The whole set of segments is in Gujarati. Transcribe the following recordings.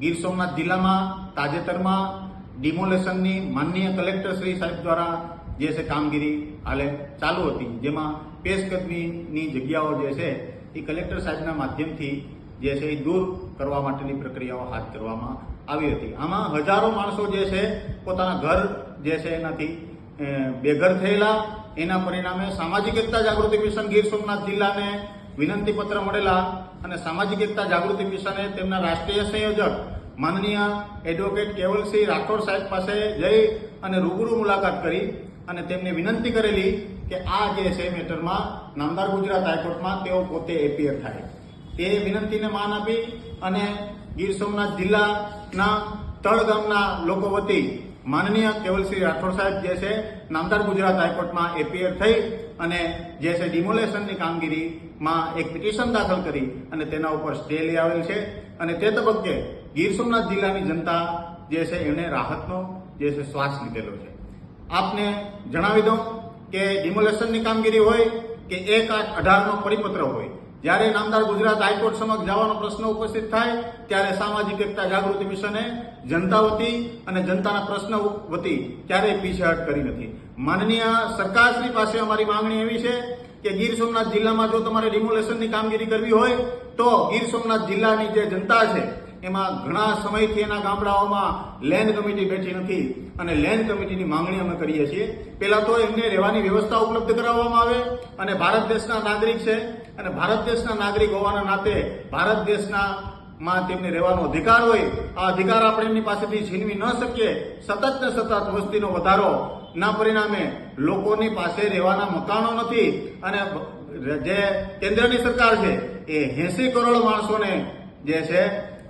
ગીર સોમનાથ જિલ્લામાં, તાજેતરમાં ડિમોલેશનની માનનીય કલેક્ટર શ્રી સાહેબ દ્વારા જે છે કામગીરી હાલે ચાલુ હતી, જેમાં પેશકદમીની જગ્યાઓ જે છે એ કલેક્ટર સાહેબના માધ્યમથી જે છે એ દૂર કરવા માટેની પ્રક્રિયાઓ હાથ ધરવામાં આવી હતી. આમાં હજારો માણસો જે છે પોતાના ઘર જે છે એનાથી બેઘર થયેલા. એના પરિણામે સામાજિક એકતા જાગૃતિ મિશન ગીર સોમનાથ જિલ્લાને વિનંતી પત્ર મળેલા અને સામાજિક એકતા જાગૃતિ મિશને તેમના રાષ્ટ્રીય સંયોજક માનનીય એડવોકેટ કેવલસિંહ રાઠોડ સાહેબ પાસે જઈ અને રૂબરૂ મુલાકાત કરી અને તેમને વિનંતી કરેલી કે આ જે છે મેટરમાં નામદાર ગુજરાત હાઈકોર્ટમાં તેઓ પોતે એપિયર થાય. તે વિનંતીને માન આપી અને ગીર સોમનાથ જિલ્લાના તળ ગામના લોકો વતી માનનીય કેવલસિંહ રાઠોડ સાહેબ જે છે, નામદાર ગુજરાત હાઈકોર્ટમાં એપિયર થઈ અને જે છે ડિમોલેશનની કામગીરીમાં એક પિટિશન દાખલ કરી અને તેના ઉપર સ્ટે લઈ આવેલ છે. અને તે તબક્કે ગીર સોમનાથ જિલ્લાની જનતા જે છે એને રાહતનો જે છે શ્વાસ લીધેલો છે. આપને જણાવી દઉં કે ડિમોલેશનની કામગીરી હોય કે એક આઠ અઢારનો પરિપત્ર હોય. જ્યારે નામદાર ગુજરાત હાઈકોર્ટ સમક્ષ જવાનો પ્રશ્ન ઉપસ્થિત થાય, ત્યારે સામાજિક એકતા જાગૃતિ મિશને જનતા વતી અને જનતાના પ્રશ્ન વતી ક્યારેય પીછેહટ કરી નથી. માનનીય સરકારશ્રી પાસે અમારી માંગણી એવી છે કે ગીર સોમનાથ જિલ્લામાં જો તમારે રિમોલેશનની કામગીરી કરવી હોય, તો ગીર સોમનાથ જિલ્લાની જે જનતા છે એમાં ઘણા સમયથી એના ગામડાઓમાં લેન્ડ કમિટી બેઠી નથી. અને લેન્ડ કમિટીની માંગણી અમે કરીએ છીએ. પહેલા તો એમને રહેવાની વ્યવસ્થા ઉપલબ્ધ કરાવવામાં આવે અને ભારત દેશના નાગરિક છે. અને ભારત દેશના નાગરિક હોવાના નાતે ભારત દેશના માં તેમને રહેવાનો અધિકાર હોય, આ અધિકાર આપણે એમની પાસેથી છીનવી ન શકીએ. સતત ને સતત વસ્તીનો વધારો ના પરિણામે લોકોની પાસે રહેવાના મકાનો નથી. અને જે કેન્દ્રની સરકાર છે, એ એસી કરોડ માણસોને જે છે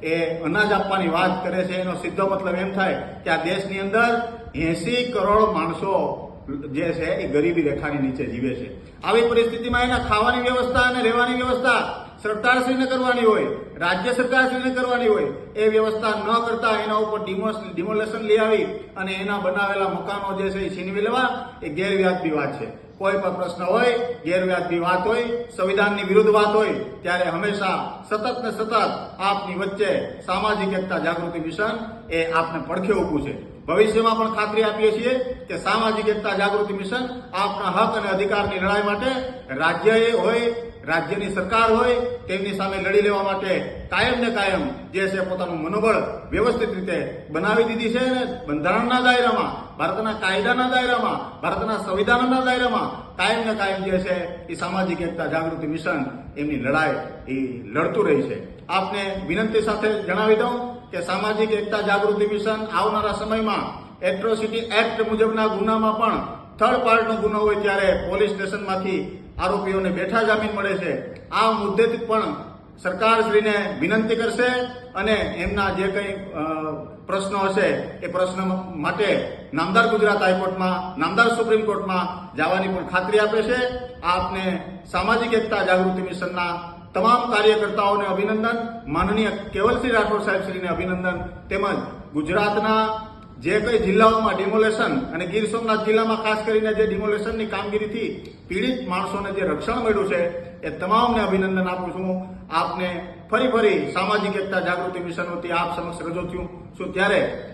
એ અનાજ આપવાની વાત કરે છે, એનો સીધો મતલબ એમ થાય કે આ દેશની અંદર એસી કરોડ માણસો જે છે એ ગરીબી રેખાની નીચે જીવે છે. આવી પરિસ્થિતિમાં એના ખાવાની વ્યવસ્થા અને રહેવાની વ્યવસ્થા સરકારશ્રીને કરવાની હોય, રાજ્ય સરકારશ્રીને કરવાની હોય, એ વ્યવસ્થા ન કરતા એના ઉપર ડિમોલેશન લઈ આવી અને એના બનાવેલા મકાનો જે છે એ છીનવી લેવા, એ ગેરવ્યાજબી વાત છે. કોઈ પણ પ્રશ્ન હોય ગેરવ્યાજની વાત હોય, સંવિધાનની વિરુદ્ધ વાત હોય, ત્યારે હંમેશા સતત ને સતત આપની વચ્ચે સામાજિક એકતા જાગૃતિ મિશન એ આપને પડખે ઊભું છે. ભવિષ્યમાં પણ ખાતરી આપીએ છીએ કે સામાજિક એકતા જાગૃતિ મિશન આપના હક અને અધિકારની લડાઈ માટે રાજ્યએ હોય રાજ્યની સરકાર હોય, તેમની સામે લડી લેવા માટે કાયમ ને કાયમ જે છે પોતાનું મનોબળ વ્યવસ્થિત રીતે બનાવી દીધી છે અને બંધારણના દાયરામાં, ભારતના કાયદાના દાયરામાં, ભારતના સંવિધાનના દાયરામાં કાયમ ને કાયમ જે છે એ સામાજિક એકતા, જાગૃતિ, મિશન એમની લડાઈ એ લડતું રહી છે. આપને વિનંતી સાથે જણાવી દઉં કે સામાજિક એકતા, જાગૃતિ, મિશન આવનારા સમયમાં એટ્રોસિટી એક્ટ મુજબના ગુનામાં પણ થર્ડ પાર્ટનો ગુનો હોય ત્યારે પોલીસ સ્ટેશનમાંથી આરોપીઓને બેઠા જામીન મળે છે. આ મુદ્દેથી પણ સરકારશ્રીને વિનંતી કરશે અને એમના જે કંઈ પ્રશ્નો હશે એ પ્રશ્ન માટે નામદાર ગુજરાત હાઈકોર્ટમાં, નામદાર સુપ્રીમ કોર્ટમાં જવાની પણ ખાતરી આપે છે. આપને સામાજિક એકતા જાગૃતિ મિશનના તમામ કાર્યકર્તાઓને અભિનંદન, માનનીય કેવલસિંહ રાઠોડ સાહેબશ્રીને અભિનંદન તેમજ ગુજરાતના જે કઈ જિલ્લાઓમાં ડિમોલેશન અને ગીર સોમનાથ જિલ્લામાં ખાસ કરીને જે ડિમોલેશનની કામગીરીથી પીડિત માણસોને જે રક્ષણ મળ્યું છે, એ તમામને અભિનંદન આપું છું. આપને ફરી ફરી સામાજિક એકતા જાગૃતિ મિશન વતી આપ સમક્ષ રજૂ થયું છું. ત્યારે